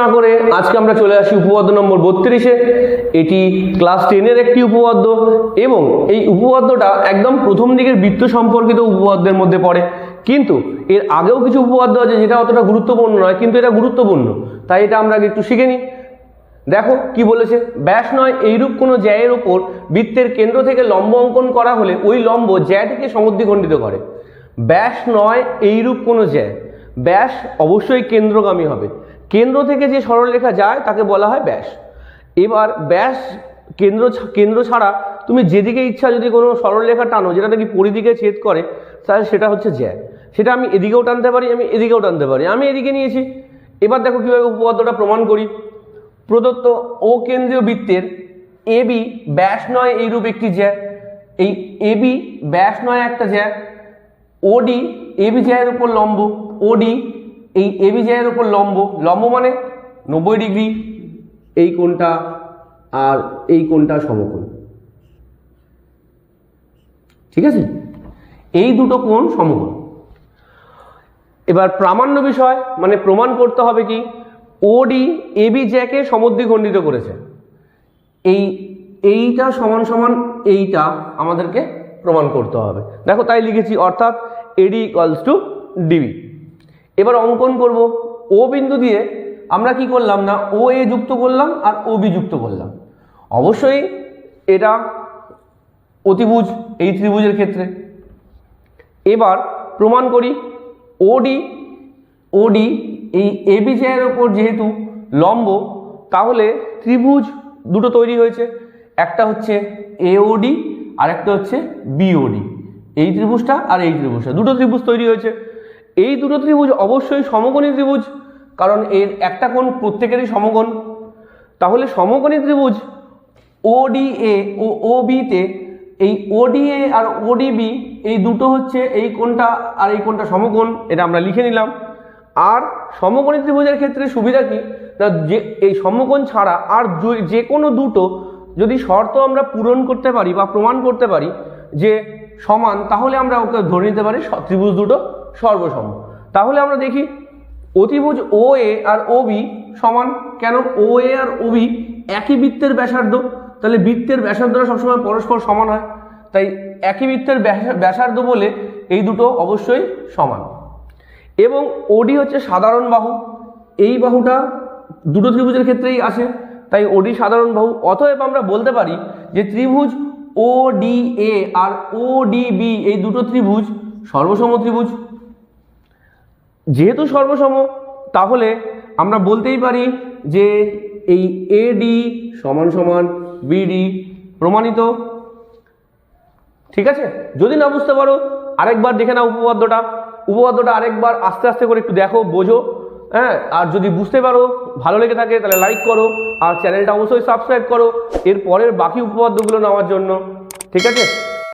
না করে আজকে আমরা চলে আসি উপপাদ্য নম্বর বত্রিশে। এটি ক্লাস টেনের একটি উপপাদ্য এবং এই উপপাদ্যটা একদম প্রথম দিকের বৃত্ত সম্পর্কিত উপপাদ্যের মধ্যে পড়ে। কিন্তু এর আগেও কিছু উপপাদ্য আছে যেটা অতটা গুরুত্বপূর্ণ নয়, কিন্তু এটা গুরুত্বপূর্ণ। তাই এটা আমরা আগে একটু শিখে নিই। দেখো কি বলেছে, ব্যাস নয় এইরূপ কোনো জ্যায়ের ওপর বৃত্তের কেন্দ্র থেকে লম্ব অঙ্কন করা হলে ওই লম্ব জ্যাটিকে সমুদ্রিখণ্ডিত করে। ব্যাস নয় এইরূপ কোনো জ্যা ব্যাস অবশ্যই কেন্দ্রগামী হবে। কেন্দ্র থেকে যে সরলরেখা যায়, তাকে বলা হয় ব্যাস। এবার ব্যাস কেন্দ্র কেন্দ্র ছাড়া তুমি যেদিকে ইচ্ছা যদি কোনো সরলরেখা টানো, যেটা নাকি পরিদিকে ছেদ করে, তাহলে সেটা হচ্ছে জ্যা। সেটা আমি এদিকেও টানতে পারি, আমি এদিকেও টানতে পারি। আমি এদিকে নিয়েছি। এবার দেখো কীভাবে উপপাদ্যটা প্রমাণ করি। প্রদত্ত ও কেন্দ্রীয় বৃত্তের এ বি ব্যাস নয় এইরূপ একটি জ্যা। এই এবি ব্যাস নয় একটা জ্যা। ওডি এবি জ্যায়ের উপর লম্ব। ওডি এই এবি জ্যায়ের উপর লম্ব। লম্ব মানে নব্বই ডিগ্রি, এই কোণটা আর এই কোণটা সমকোণ। ঠিক আছে? এই দুটো কোণ সমকোণ। এবার প্রামাণ্য বিষয় মানে প্রমাণ করতে হবে কি ওডি এবি জ্যাকে সমদ্বিখণ্ডিত করেছে। এই, এইটা সমান সমান এইটা আমাদেরকে প্রমাণ করতে হবে। দেখো তাই লিখেছি, অর্থাৎ এডি ইকুয়ালস টু ডিবি এবার অঙ্কন করব। ও বিন্দু দিয়ে আমরা কি করলাম না? ও এ যুক্ত করলাম আর ও বি যুক্ত করলাম। অবশ্যই এটা অতিভুজ, এই ত্রিভুজের ক্ষেত্রে। এবার প্রমাণ করি ওডি ওডি এই এবি জ্যায়ের ওপর যেহেতু লম্ব, তাহলে ত্রিভুজ দুটো তৈরি হয়েছে। একটা হচ্ছে এ এওডি আর একটা হচ্ছে বিওডি এই ত্রিভুজটা আর এই ত্রিভুজটা, দুটো ত্রিভুজ তৈরি হয়েছে। এই দুটো ত্রিভুজ অবশ্যই সমকোণী ত্রিভুজ, কারণ এর একটা কোণ প্রত্যেকেরই সমকোণ। তাহলে সমকোণী ত্রিভুজ ওডিএ ও ওবিতে এই ওডিএ আর ওডিবি এই দুটো হচ্ছে এই কোণটা আর এই কোণটা সমকোণ, এটা আমরা লিখে নিলাম। আর সমকোণী ত্রিভুজের ক্ষেত্রে সুবিধা কি? না, যে এই সমকোণ ছাড়া আর যে- কোনো দুটো যদি শর্ত আমরা পূরণ করতে পারি বা প্রমাণ করতে পারি যে সমান, তাহলে আমরা ওকে ধরে নিতে পারি ত্রিভুজ দুটো সর্বসম। তাহলে আমরা দেখি অতিভুজ ও এ আর ও বি সমান কেন ও এ আর ও বি একই বৃত্তের ব্যাসার্ধ? তাহলে বৃত্তের ব্যাসার্ধরা সবসময় পরস্পর সমান হয়। তাই একই বৃত্তের ব্যাসা- ব্যাসার্ধ বলে এই দুটো অবশ্যই সমান। এবং ওডি হচ্ছে সাধারণ বাহু। এই বাহুটা দুটো ত্রিভুজের ক্ষেত্রেই আসে। তাই ওডি সাধারণ বাহু। অতএব আমরা বলতে পারি যে ত্রিভুজ ও ডি এ আর ও ডি বি এই দুটো ত্রিভুজ সর্বসম ত্রিভুজ। যেহেতু সর্বসম, তাহলে আমরা বলতেই পারি যে এই এডি সমান সমান বিডি প্রমাণিত। ঠিক আছে? যদি না বুঝতে পারো, আরেকবার দেখে নাও উপপাদ্যটা। উপপাদ্যটা আরেকবার আস্তে আস্তে করে একটু দেখো, বোঝো। হ্যাঁ? আর যদি বুঝতে পারো, ভালো লেগে থাকে, তাহলে লাইক করো। আর চ্যানেলটা অবশ্যই সাবস্ক্রাইব করো। এর পরের বাকি উপপাদ্যগুলো নেওয়ার জন্য। ঠিক আছে?